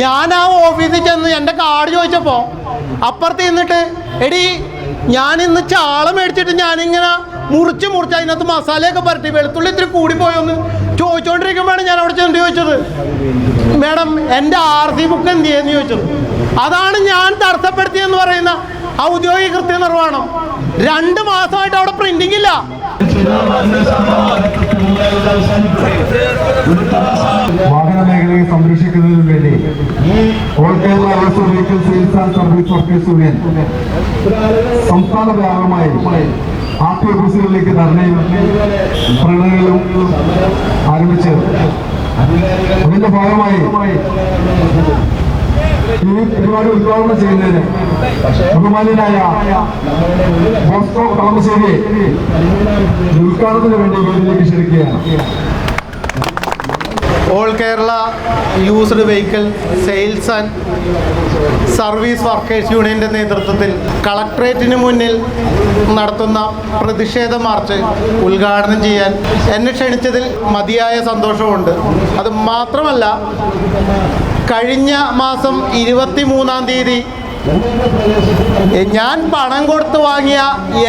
ഞാൻ ആ ഓഫീസിൽ ചെന്ന് എന്റെ കാർഡ് ചോദിച്ചപ്പോൾ അപ്പുറത്ത് നിന്നിട്ട് എടി ഞാൻ ഇന്ന് ചാള മേടിച്ചിട്ട് ഞാനിങ്ങനെ മുറിച്ച് മുറിച്ച് അതിനകത്ത് മസാലയൊക്കെ പരട്ടി വെളുത്തുള്ളി ഇത്തിരി കൂടിപ്പോയൊന്ന് ചോദിച്ചുകൊണ്ടിരിക്കുമ്പോഴാണ് ഞാൻ അവിടെ ചെന്ന് ചോദിച്ചത്. മേഡം എന്റെ ആർ സി ബുക്ക് എന്ത് ചെയ്യുന്നു? ചോദിച്ചത്. അതാണ് ഞാൻ തടസ്സപ്പെടുത്തിയെന്ന് പറയുന്ന ഔദ്യോഗിക കൃത്യനിർവഹണം രണ്ട് മാസമായിട്ട് അവിടെ പ്രിന്റിംഗ് ഇല്ല. വാഹന മേഖലയെ സംരക്ഷിക്കുന്നതിനു വേണ്ടി all Kerala vehicle sales and service workers union സംസ്ഥാന വ്യാപകമായി ആർ ടി ഓഫീസുകളിലേക്ക് ധർണയും പ്രകടനങ്ങളും ആരംഭിച്ച് അതിന്റെ ഭാഗമായി ഈ പരിപാടി ഉദ്ഘാടനം ചെയ്യുന്നതിന് ബഹുമാനായ ബോസ്കോ കളമശ്ശേരിയെ ഉദ്ഘാടനത്തിന് വേണ്ടി വേദിയിലേക്ക് ക്ഷണിക്കുകയാണ്. All Kerala used vehicle sales and service workers യൂണിയന്റെ നേതൃത്വത്തിൽ കളക്ട്രേറ്റിന് മുന്നിൽ നടത്തുന്ന പ്രതിഷേധ മാർച്ച് ഉദ്ഘാടനം ചെയ്യാൻ എന്നെ ക്ഷണിച്ചതിൽ മതിയായ സന്തോഷമുണ്ട്. അത് മാത്രമല്ല കഴിഞ്ഞ മാസം ഇരുപത്തി മൂന്നാം തീയതി ഞാൻ പണം കൊടുത്ത് വാങ്ങിയ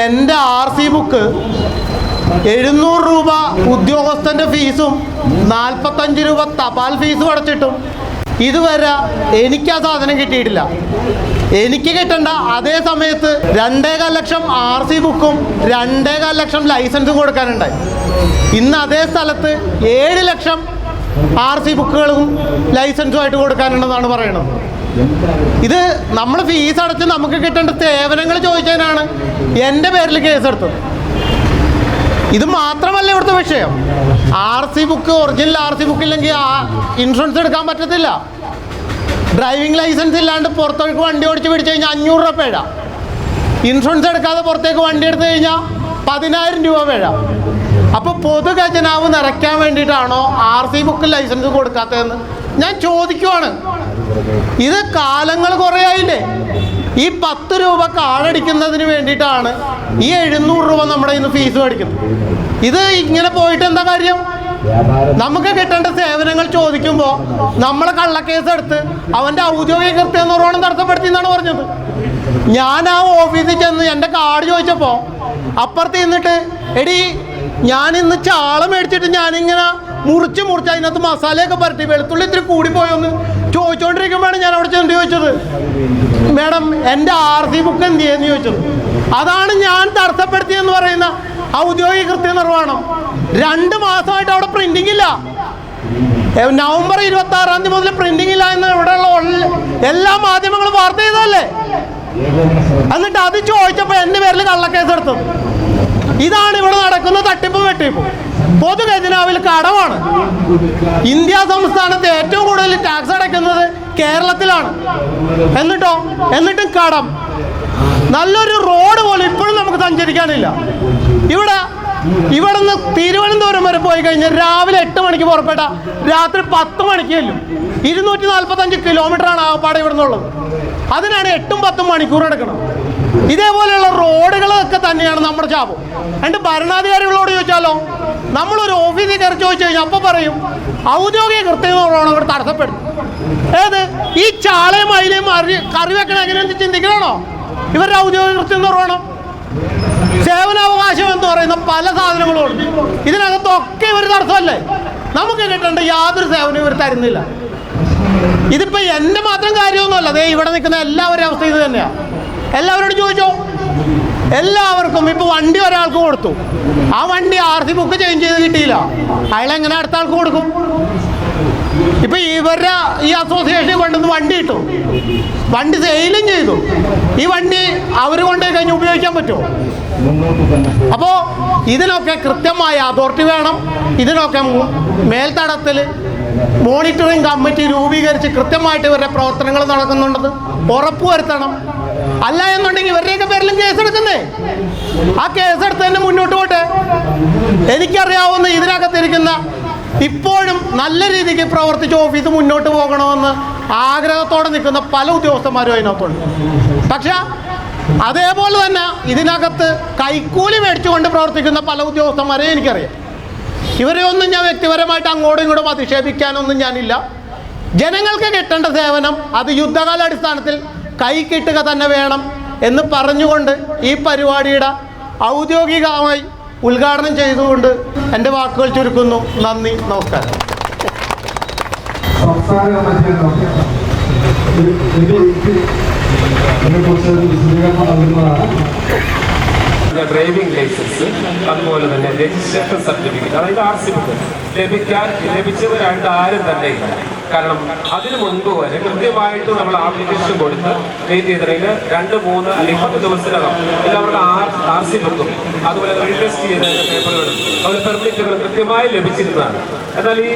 എന്റെ ആർ സി ബുക്ക് എഴുന്നൂറ് രൂപ ഉദ്യോഗസ്ഥന്റെ ഫീസും നാൽപ്പത്തഞ്ച് രൂപ തപാൽ ഫീസും അടച്ചിട്ടും ഇതുവരെ എനിക്ക് ആ സാധനം കിട്ടിയിട്ടില്ല. എനിക്ക് കിട്ടേണ്ട അതേ സമയത്ത് രണ്ടേകാൽ ലക്ഷം ആർ സി ബുക്കും രണ്ടേകാൽ ലക്ഷം ലൈസൻസും കൊടുക്കാനുണ്ടായി. ഇന്ന് അതേ സ്ഥലത്ത് ഏഴ് ലക്ഷം ആർ സി ബുക്കുകളും ലൈസൻസുമായിട്ട് കൊടുക്കാനുണ്ടെന്നാണ് പറയുന്നത് ഇത് നമ്മൾ ഫീസ് അടച്ച് നമുക്ക് കിട്ടേണ്ട സേവനങ്ങൾ ചോദിച്ചതിനാണ് എന്റെ പേരിൽ കേസെടുത്തത് ഇത് മാത്രമല്ല ഇവിടുത്തെ വിഷയം. R C book original R C book ഇല്ലെങ്കിൽ ഇൻഷുറൻസ് എടുക്കാൻ പറ്റത്തില്ല. ഡ്രൈവിംഗ് ലൈസൻസ് ഇല്ലാണ്ട് പുറത്തേക്ക് വണ്ടി ഓടിച്ച് പിടിച്ചു കഴിഞ്ഞാൽ അഞ്ഞൂറ് രൂപ പിഴ. ഇൻഷുറൻസ് എടുക്കാതെ പുറത്തേക്ക് വണ്ടി എടുത്തു കഴിഞ്ഞാൽ പതിനായിരം രൂപ പിഴ. അപ്പോൾ പൊതുഖജനാവ് നിറയ്ക്കാൻ വേണ്ടിയിട്ടാണോ ആർ സി ബുക്ക് ലൈസൻസ് കൊടുക്കാത്തതെന്ന് ഞാൻ ചോദിക്കുവാണ്. ഇത് കാലങ്ങൾ കുറേ ആയില്ലേ? ഈ പത്ത് രൂപ കാടടിക്കുന്നതിന് വേണ്ടിയിട്ടാണ് ഈ എഴുന്നൂറ് രൂപ നമ്മുടെ ഇന്ന് ഫീസ് മേടിക്കുന്നത്. ഇത് ഇങ്ങനെ പോയിട്ട് എന്താ കാര്യം? നമുക്ക് കിട്ടേണ്ട സേവനങ്ങൾ ചോദിക്കുമ്പോൾ നമ്മളെ കള്ളക്കേസ് എടുത്ത് അവന്റെ ഔദ്യോഗിക കൃത്യനിർവഹണം തടസ്സപ്പെടുത്തി എന്നാണ് പറഞ്ഞത്. ഞാൻ ആ ഓഫീസിൽ ചെന്ന് എന്റെ കാർഡ് ചോദിച്ചപ്പോൾ അപ്പുറത്ത് നിന്നിട്ട് എടി ഞാൻ ഇന്ന് ചാള മേടിച്ചിട്ട് ഞാനിങ്ങനെ മുറിച്ച് മുറിച്ച് അതിനകത്ത് മസാലയൊക്കെ പരട്ടി വെളുത്തുള്ളി ഇത്തിരി കൂടിപ്പോയൊന്ന് ചോദിച്ചുകൊണ്ടിരിക്കുമ്പോഴാണ് ഞാൻ അവിടെ ചെന്ന് ചോദിച്ചത് മേഡം എന്റെ ആർ സി ബുക്ക് എന്ത് ചെയ്യുന്നു ചോദിച്ചത്? അതാണ് ഞാൻ തടസ്സപ്പെടുത്തിയെന്ന് പറയുന്ന ഔദ്യോഗിക കൃത്യനിർവഹണം രണ്ട് മാസമായിട്ട് അവിടെ പ്രിന്റിംഗ് ഇല്ല. നവംബർ ഇരുപത്തി ആറാം തീയതി മുതൽ പ്രിന്റിംഗ് ഇല്ല എന്ന് ഇവിടെയുള്ള എല്ലാ മാധ്യമങ്ങളും വാർത്ത ചെയ്തതല്ലേ? എന്നിട്ട് അത് ചോദിച്ചപ്പോൾ എന്റെ പേരിൽ കള്ളക്കേസ് എടുത്തത്. ഇതാണ് ഇവിടെ നടക്കുന്ന തട്ടിപ്പ് വെട്ടിപ്പ്. പൊതു ഖജനാവിൽ കടമാണ്. ഇന്ത്യ സംസ്ഥാനത്ത് ഏറ്റവും കൂടുതൽ ടാക്സ് അടയ്ക്കുന്നത് കേരളത്തിലാണ്. എന്നിട്ടോ? എന്നിട്ടും കടം. നല്ലൊരു റോഡ് പോലും ഇപ്പോഴും നമുക്ക് സഞ്ചരിക്കാനില്ല. ഇവിടെ ഇവിടെ നിന്ന് തിരുവനന്തപുരം വരെ പോയി കഴിഞ്ഞാൽ രാവിലെ എട്ട് മണിക്ക് പുറപ്പെട്ട രാത്രി പത്ത് മണിക്ക് ചെല്ലും. ഇരുന്നൂറ്റി നാൽപ്പത്തഞ്ച് കിലോമീറ്ററാണ് ആകപ്പാടെ ഇവിടെ നിന്നുള്ളത് അതിനാണ് എട്ടും പത്തും മണിക്കൂർ എടുക്കണം. ഇതേപോലെയുള്ള റോഡുകളൊക്കെ തന്നെയാണ് നമ്മുടെ ശാപം രണ്ട് ഭരണാധികാരികളോട് ചോദിച്ചാലോ? നമ്മളൊരു ഓഫീസിൽ കയറി ചോദിച്ചു കഴിഞ്ഞാൽ അപ്പോൾ പറയും ഔദ്യോഗിക കൃത്യങ്ങളോടാണ് ഇവിടെ തടസ്സപ്പെടും. ഏത്? ഈ ചാളയും അയിലയും അറി കറി വെക്കണ എങ്ങനെയെന്ന് ചിന്തിക്കണോ ഇവരുടെ ഔദ്യോഗിക കൃത്യം എന്ന് പറയണം സേവനാവകാശം എന്ന് പറയുന്ന പല സാധനങ്ങളും ഉണ്ട്. ഇതിനകത്തൊക്കെ ഇവർ തടസ്സമല്ലേ? നമുക്ക് കിട്ടേണ്ട യാതൊരു സേവനവും ഇവർ തരുന്നില്ല. ഇതിപ്പോ എന്റെ മാത്രം കാര്യമൊന്നുമല്ല. ദേ ഇവിടെ നിൽക്കുന്ന എല്ലാവരുടെ അവസ്ഥ ഇത് തന്നെയാണ് എല്ലാവരോടും ചോദിച്ചോ? എല്ലാവർക്കും ഇപ്പൊ വണ്ടി ഒരാൾക്ക് കൊടുത്തു. ആ വണ്ടി ആർ സി ബുക്ക് ചേഞ്ച് ചെയ്ത് കിട്ടിയില്ല. അയാൾ എങ്ങനെ അടുത്ത ആൾക്ക് കൊടുക്കും? ഇപ്പൊ ഇവരുടെ ഈ അസോസിയേഷൻ കൊണ്ടുവന്ന് വണ്ടി ഇട്ടു. വണ്ടി സെയിലും ചെയ്തു. ഈ വണ്ടി അവർ കൊണ്ടുപോയി കഴിഞ്ഞ് ഉപയോഗിക്കാൻ പറ്റുമോ? അപ്പോ ഇതിനൊക്കെ കൃത്യമായ അതോറിറ്റി വേണം. ഇതിനൊക്കെ മേൽത്തടത്തിൽ മോണിറ്ററിംഗ് കമ്മിറ്റി രൂപീകരിച്ച് കൃത്യമായിട്ട് ഇവരുടെ പ്രവർത്തനങ്ങൾ നടക്കുന്നുണ്ടെന്ന് ഉറപ്പുവരുത്തണം. അല്ല എന്നുണ്ടെങ്കിൽ ഇവരുടെയൊക്കെ പേരിലും കേസെടുക്കുന്നേ. ആ കേസെടുത്ത് തന്നെ മുന്നോട്ട് പോട്ടെ. എനിക്കറിയാവുന്ന ഇതിനകത്തിരിക്കുന്ന ഇപ്പോഴും നല്ല രീതിക്ക് പ്രവർത്തിച്ച് ഓഫീസ് മുന്നോട്ട് പോകണമെന്ന് ആഗ്രഹത്തോടെ നിൽക്കുന്ന പല ഉദ്യോഗസ്ഥന്മാരും അതിനകത്തുണ്ട്. പക്ഷേ അതേപോലെ തന്നെ ഇതിനകത്ത് കൈക്കൂലി മേടിച്ചുകൊണ്ട് പ്രവർത്തിക്കുന്ന പല ഉദ്യോഗസ്ഥന്മാരെയും എനിക്കറിയാം. ഇവരെ ഒന്നും ഞാൻ വ്യക്തിപരമായിട്ട് അങ്ങോട്ടും ഇങ്ങോട്ടും അധിക്ഷേപിക്കാനൊന്നും ഞാനില്ല. ജനങ്ങൾക്ക് കിട്ടേണ്ട സേവനം അത് യുദ്ധകാലാടിസ്ഥാനത്തിൽ കൈ കിട്ടുക തന്നെ വേണം എന്ന് പറഞ്ഞുകൊണ്ട് ഈ പരിപാടിയുടെ ഔദ്യോഗികമായി ഉദ്ഘാടനം ചെയ്തുകൊണ്ട് എന്റെ വാക്കുകൾ ചുരുക്കുന്നു. നന്ദി നമസ്കാരം. ഇതിനെക്കുറിച്ച് വിശദീകരണം നൽകുന്നതാണ് ഡ്രൈവിംഗ് ലൈസൻസ് അതുപോലെ തന്നെ രജിസ്ട്രേഷൻ സർട്ടിഫിക്കറ്റ് അതായത് ആർ സി ബുക്ക് ലഭിക്കാൻ ലഭിച്ചവരായിട്ട് ആരും തന്നെ ഇല്ല. കാരണം അതിനു മുൻപ് വരെ കൃത്യമായിട്ട് നമ്മൾ ആപ്ലിക്കേഷൻ കൊടുത്ത് വെയിറ്റ് ചെയ്തിട്ടുണ്ടെങ്കിൽ രണ്ട് മൂന്ന് അല്ലെങ്കിൽ പത്ത് ദിവസത്തിനകം എല്ലാവരുടെ ആർ ആർ സി ബുക്കും അതുപോലെ റീടെസ്റ്റ് ചെയ്ത പേപ്പറുകളും അതുപോലെ പെർമിറ്റുകളും കൃത്യമായി ലഭിച്ചിരുന്നതാണ്. എന്നാൽ ഈ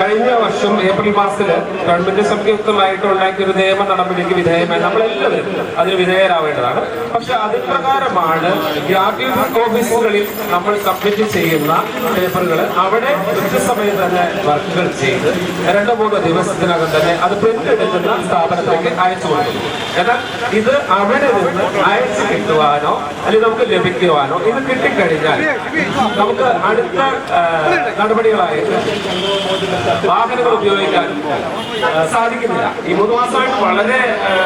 കഴിഞ്ഞ വർഷം ഏപ്രിൽ മാസത്തിൽ ഗവൺമെന്റ് സംയുക്തമായിട്ട് ഉണ്ടാക്കിയ ഒരു നിയമ നടപടിക്ക് വിധേയമായി നമ്മളെല്ലാവരും അതിന് വിധേയരാവേണ്ടതാണ്. പക്ഷെ അതിന് പ്രകാരമാണ് ഗ്രാഫിക് ഓഫീസുകളിൽ നമ്മൾ സബ്മിറ്റ് ചെയ്യുന്ന പേപ്പറുകൾ അവിടെ കൃത്യസമയം തന്നെ വർക്കുകൾ ചെയ്ത് രണ്ടോ മൂന്നോ ദിവസത്തിനകം തന്നെ അത് പ്രിന്റ് എടുക്കുന്ന സ്ഥാപനത്തിലേക്ക് അയച്ചു കൊടുക്കും എന്നാൽ ഇത് അവിടെ നിന്ന് അയച്ചു കിട്ടുവാനോ അല്ലെങ്കിൽ നമുക്ക് ലഭിക്കുവാനോ ഇത് കിട്ടിക്കഴിഞ്ഞാൽ നമുക്ക് അടുത്ത നടപടികളായിട്ട് വാഹനങ്ങൾ ഉപയോഗിക്കാൻ സാധിക്കുന്നില്ല. ഈ മൂന്ന് മാസമായിട്ട് വളരെ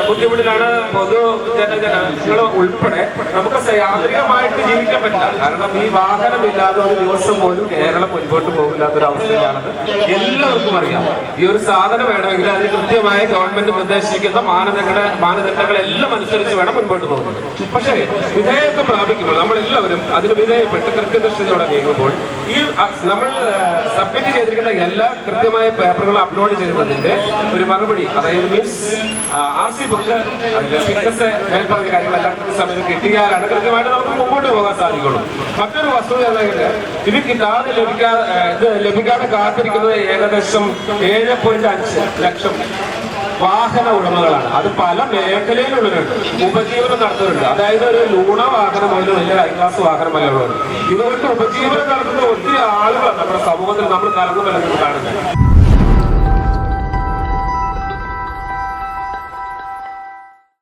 ബുദ്ധിമുട്ടിലാണ് പൊതു ജനജനങ്ങൾ ഉൾപ്പെടെ നമുക്ക് യാന്ത്രികമായിട്ട് ജീവിക്കാൻ പറ്റില്ല. കാരണം ഈ വാഹനമില്ലാതെ ഒരു ദിവസം പോലും കേരളം മുൻപോട്ട് പോകില്ലാത്തൊരു അവസ്ഥയാണെന്ന് എല്ലാവർക്കും അറിയാം. ഈ ഒരു സാധനം വേണമെങ്കിൽ അതിന് കൃത്യമായ ഗവൺമെന്റ് നിർദ്ദേശിക്കുന്ന മാനദണ്ഡ മാനദണ്ഡങ്ങളെല്ലാം അനുസരിച്ച് വേണം മുൻപോട്ട് പോകുന്നത്. പക്ഷേ വിധേയത്വം പ്രാപിക്കുമ്പോൾ നമ്മളെല്ലാവരും അതിന് വിധേയപ്പെട്ട് കൃത്യനിഷ്ഠതയോടെ നീങ്ങുമ്പോൾ ഈ നമ്മൾ സബ്മിറ്റ് ചെയ്തിരിക്കുന്ന എല്ലാ കൃത്യമായ പേപ്പറുകൾ അപ്ലോഡ് ചെയ്യുന്നതിന്റെ ഒരു മറുപടി അതായത് മീൻസ് ആർ സി ബുക്ക് മേൽപ്പറഞ്ഞ കാര്യങ്ങളെല്ലാം സമയത്ത് കിട്ടിയാലാണ് കൃത്യമായിട്ട് നമുക്ക് മുമ്പോട്ട് പോകാൻ സാധിക്കുള്ളൂ. മറ്റൊരു വസ്തുത എന്നെങ്കിൽ ഇത് കിട്ടാതെ ലഭിക്കാതെ ഇത് ലഭിക്കാതെ കാത്തിരിക്കുന്നത് ഏകദേശം ഏഴ് പോയിന്റ് അഞ്ച് ലക്ഷം. വാഹന ഉടമകളാണ്. അത് പല മേഖലയിലുള്ളവരുണ്ട്. ഉപജീവനം നടത്തുന്നുണ്ട്. അതായത് ഒരു ലൂണ വാഹനം വലിയ ഹൈ ക്ലാസ് വാഹനമല്ല ഉള്ളത് ഇതുകൊണ്ട് ഉപജീവനം നടത്തുന്ന ഒത്തിരി ആളുകളാണ് നമ്മുടെ സമൂഹത്തിൽ നമ്മൾ കലർന്നു കാണുന്നത്.